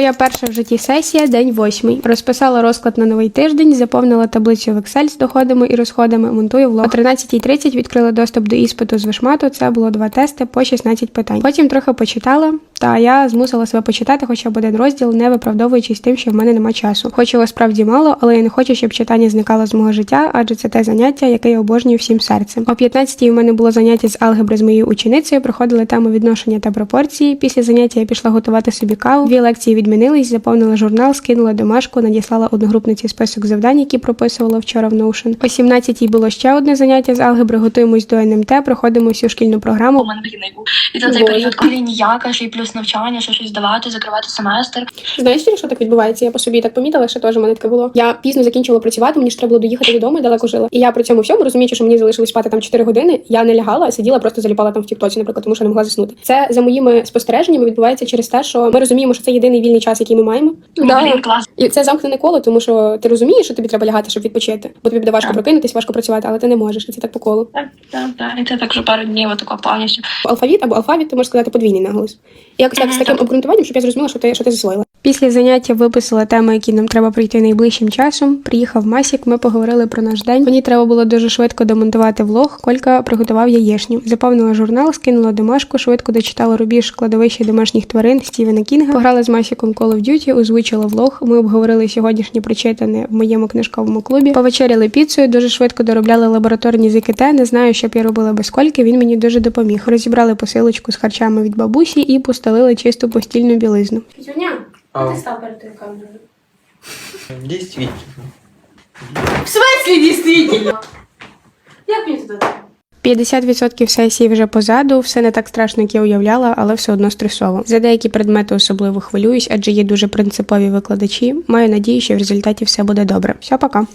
Моя перша в житті сесія, день восьмий. Розписала розклад на новий тиждень, заповнила таблицю в Excel з доходами і розходами, монтую влог. О 13.30 відкрила доступ до іспиту з вишмату. Це було два тести по 16 питань. Потім трохи почитала, та я змусила себе почитати хоча б один розділ, не виправдовуючись тим, що в мене нема часу. Хочу його справді мало, але я не хочу, щоб читання зникало з мого життя, адже це те заняття, яке я обожнюю всім серцем. О 15-й у мене було заняття з алгебри з моєю ученицею. Проходили тему відношення та пропорції. Після заняття я пішла готувати собі каву. Дві лекції відмінились, заповнила журнал, скинула домашку, надіслала одногрупниці список завдань, які прописувала вчора в Notion. О 17-й було ще одне заняття з алгебри. Готуємось до НМТ, проходимо всю шкільну програму. у мене вихідний був. І це цей період, коли ніяка, ще й плюс навчання, ще щось давати, закривати семестр. Знаєш, що так відбувається? Я по собі так помітила, що теж мене таке було. Я пізно закінчила працювати, мені ж треба було доїхати додому, я далеко жила. І я при цьому всьому розуміючи, що мені залишилось спати там 4 години. Я не лягала, а сиділа, просто заліпала там в тіктоці, наприклад, тому що не могла заснути. Це за моїми спостереженнями відбувається через те, що ми розуміємо, що це єдиний вільний час, який ми маємо. Да. блін, клас. І це замкнене коло, тому що ти розумієш, що тобі треба лягати, щоб відпочити. Бо тобі буде важко Так. прокинутись, важко працювати, але ти не можеш. І це так по колу. Так, так, так. І це так вже пару днів отако повністю. Алфавіт або алфавіт, ти можеш сказати подвійний наголос. І якось так з таким так. обґрунтуванням, щоб я зрозуміла, що ти що ти засвоїла. Після заняття виписала теми, які нам треба пройти найближчим часом. Приїхав Масік, ми поговорили про наш день. Мені треба було дуже швидко демонтувати влог. Колька приготував яєшню. Заповнила журнал, скинула домашку, швидко дочитала рубіж кладовище домашніх тварин Стівена Кінга. Пограли з Масіком Call of Duty, озвучила влог. Ми обговорили сьогоднішнє прочитане в моєму книжковому клубі. Повечеряли піцею, дуже швидко доробляли лабораторні ЗКТ. Не знаю, що б я робила без кольки. Він мені дуже допоміг. Розібрали посилочку з харчами від бабусі і постелили чисту постільну білизну. А. ти став перед тою камерою? Действительно. В смысле дійсно? Як мені туди? 50% сесії вже позаду, все не так страшно, як я уявляла, але все одно стресово. За деякі предмети особливо хвилююсь, адже є дуже принципові викладачі. Маю надію, що в результаті все буде добре. Все, пока.